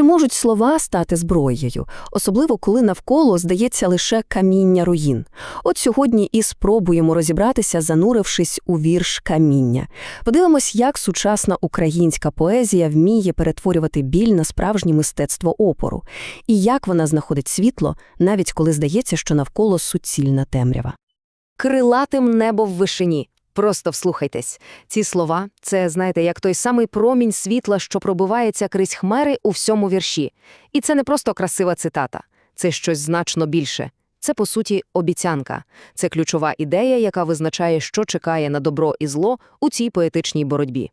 Чи можуть слова стати зброєю, особливо коли навколо здається лише каміння руїн? От сьогодні і спробуємо розібратися, занурившись у вірш каміння. Подивимось, як сучасна українська поезія вміє перетворювати біль на справжнє мистецтво опору, і як вона знаходить світло, навіть коли здається, що навколо суцільна темрява. Крилатим небо в вишині. Просто вслухайтесь. Ці слова це, знаєте, як той самий промінь світла, що пробивається крізь хмари у всьому вірші. І це не просто красива цитата, це щось значно більше. Це, по суті, обіцянка. Це ключова ідея, яка визначає, що чекає на добро і зло у цій поетичній боротьбі.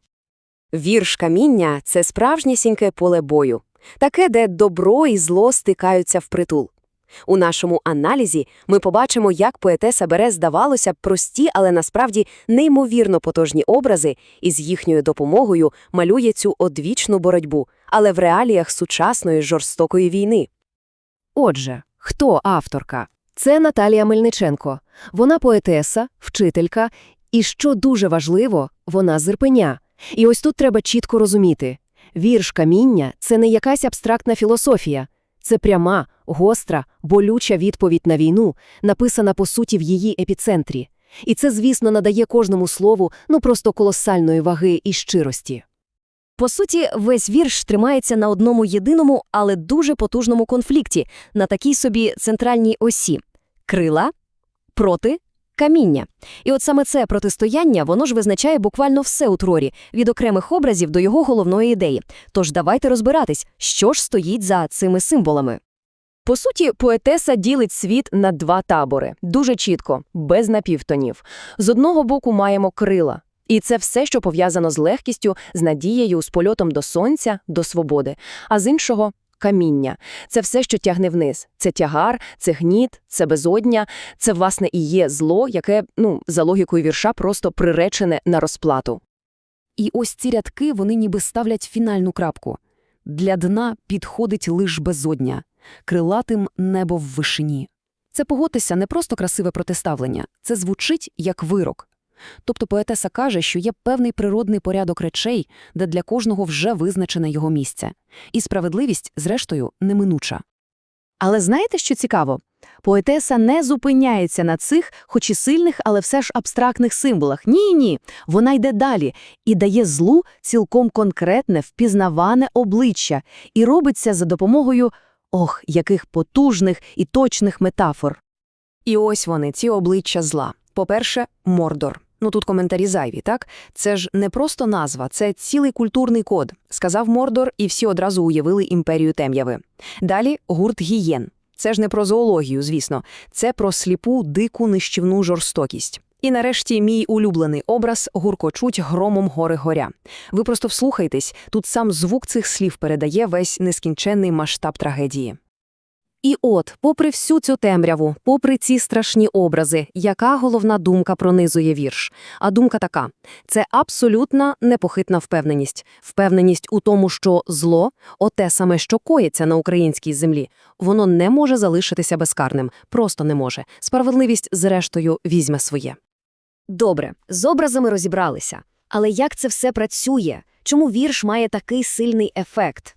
Вірш каміння це справжнісіньке поле бою, таке, де добро і зло стикаються впритул. У нашому аналізі ми побачимо, як поетеса бере, здавалося б, прості, але насправді неймовірно потужні образи і з їхньою допомогою малює цю одвічну боротьбу, але в реаліях сучасної жорстокої війни. Отже, хто авторка? Це Наталія Мельниченко. Вона поетеса, вчителька, і, що дуже важливо, вона з Ірпеня. І ось тут треба чітко розуміти. Вірш каміння – це не якась абстрактна філософія. Це пряма, гостра, болюча відповідь на війну, написана по суті в її епіцентрі. І це, звісно, надає кожному слову ну просто колосальної ваги і щирості. По суті, весь вірш тримається на одному єдиному, але дуже потужному конфлікті, на такій собі центральній осі – крила проти каміння. І от саме це протистояння, воно ж визначає буквально все у творі, від окремих образів до його головної ідеї. Тож давайте розбиратись, що ж стоїть за цими символами. По суті, поетеса ділить світ на два табори. Дуже чітко, без напівтонів. З одного боку маємо крила. І це все, що пов'язано з легкістю, з надією, з польотом до сонця, до свободи. А з іншого каміння. Це все, що тягне вниз. Це тягар, це гніт, це безодня, це, власне, і є зло, яке, ну, за логікою вірша, просто приречене на розплату. І ось ці рядки, вони ніби ставлять фінальну крапку. Для дна підходить лиш безодня, крилатим небо в вишині. Це погодьтеся не просто красиве протиставлення, це звучить як вирок. Тобто поетеса каже, що є певний природний порядок речей, де для кожного вже визначене його місце. І справедливість, зрештою, неминуча. Але знаєте, що цікаво? Поетеса не зупиняється на цих, хоч і сильних, але все ж абстрактних символах. Ні-ні. Вона йде далі і дає злу цілком конкретне, впізнаване обличчя, і робиться за допомогою ох, яких потужних і точних метафор. І ось вони, ці обличчя зла. По-перше, Мордор. Ну тут коментарі зайві, так? Це ж не просто назва, це цілий культурний код. Сказав Мордор, і всі одразу уявили імперію тем'яви. Далі гурт гієн. Це ж не про зоологію, звісно, це про сліпу, дику, нищівну жорстокість. І нарешті мій улюблений образ гуркочуть громом гори горя. Ви просто вслухайтесь, тут сам звук цих слів передає весь нескінченний масштаб трагедії. І от, попри всю цю темряву, попри ці страшні образи, яка головна думка пронизує вірш? А думка така: це абсолютна непохитна впевненість, впевненість у тому, що зло, оте саме, що коїться на українській землі, воно не може залишитися безкарним, просто не може. Справедливість, зрештою, візьме своє. Добре, з образами розібралися. Але як це все працює? Чому вірш має такий сильний ефект?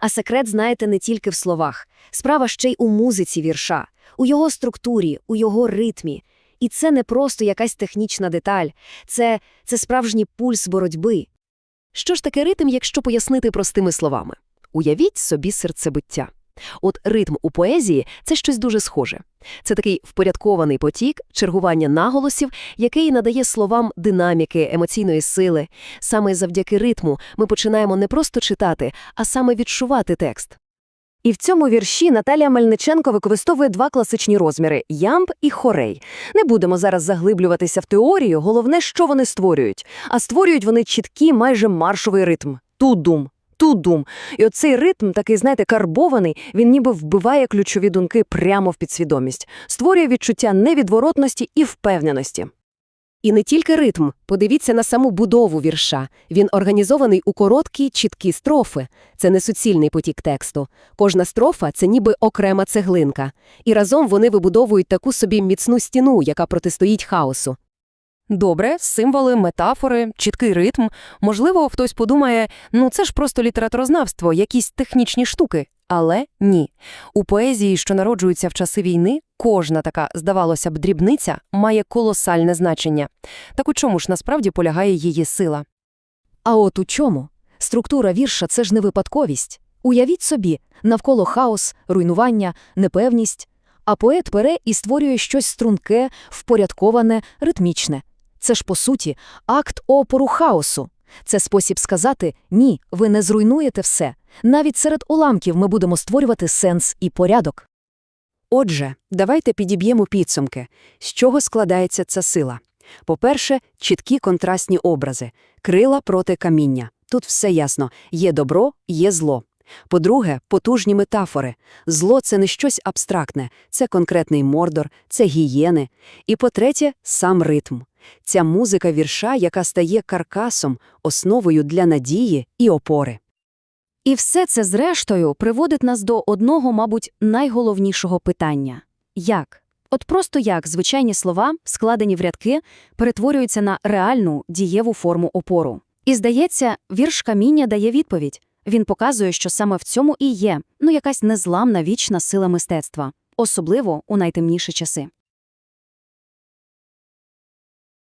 А секрет, знаєте, не тільки в словах. Справа ще й у музиці вірша, у його структурі, у його ритмі. І це не просто якась технічна деталь, це, це справжній пульс боротьби. Що ж таке ритм, якщо пояснити простими словами? Уявіть собі серцебиття. От ритм у поезії це щось дуже схоже. Це такий впорядкований потік, чергування наголосів, який надає словам динаміки, емоційної сили. Саме завдяки ритму ми починаємо не просто читати, а саме відчувати текст. І в цьому вірші Наталія Мельниченко використовує два класичні розміри ямб і хорей. Не будемо зараз заглиблюватися в теорію, головне, що вони створюють. А створюють вони чіткий майже маршовий ритм тудум, тудум. І оцей ритм, такий, знаєте, карбований, він ніби вбиває ключові думки прямо в підсвідомість, створює відчуття невідворотності і впевненості. І не тільки ритм, подивіться на саму будову вірша. Він організований у короткі, чіткі строфи. Це не суцільний потік тексту. Кожна строфа це ніби окрема цеглинка. І разом вони вибудовують таку собі міцну стіну, яка протистоїть хаосу. Добре, символи, метафори, чіткий ритм. Можливо, хтось подумає, ну це ж просто літературознавство, якісь технічні штуки. Але ні. У поезії, що народжується в часи війни, кожна така, здавалося б, дрібниця має колосальне значення. Так у чому ж насправді полягає її сила? А от у чому? Структура вірша – це ж не випадковість. Уявіть собі, навколо хаос, руйнування, непевність. А поет бере і створює щось струнке, впорядковане, ритмічне. Це ж, по суті, акт опору хаосу. Це спосіб сказати «ні, ви не зруйнуєте все. Навіть серед уламків ми будемо створювати сенс і порядок». Отже, давайте підіб'ємо підсумки. З чого складається ця сила? По-перше, чіткі контрастні образи. Крила проти каміння. Тут все ясно. Є добро, є зло. По-друге, потужні метафори. Зло – це не щось абстрактне, це конкретний мордор, це гієни. І по-третє, сам ритм. Ця музика вірша, яка стає каркасом, основою для надії і опори. І все це, зрештою, приводить нас до одного, мабуть, найголовнішого питання – як? От просто як звичайні слова, складені в рядки, перетворюються на реальну, дієву форму опору. І, здається, вірш каміння дає відповідь. Він показує, що саме в цьому і є, ну якась незламна вічна сила мистецтва, особливо у найтемніші часи.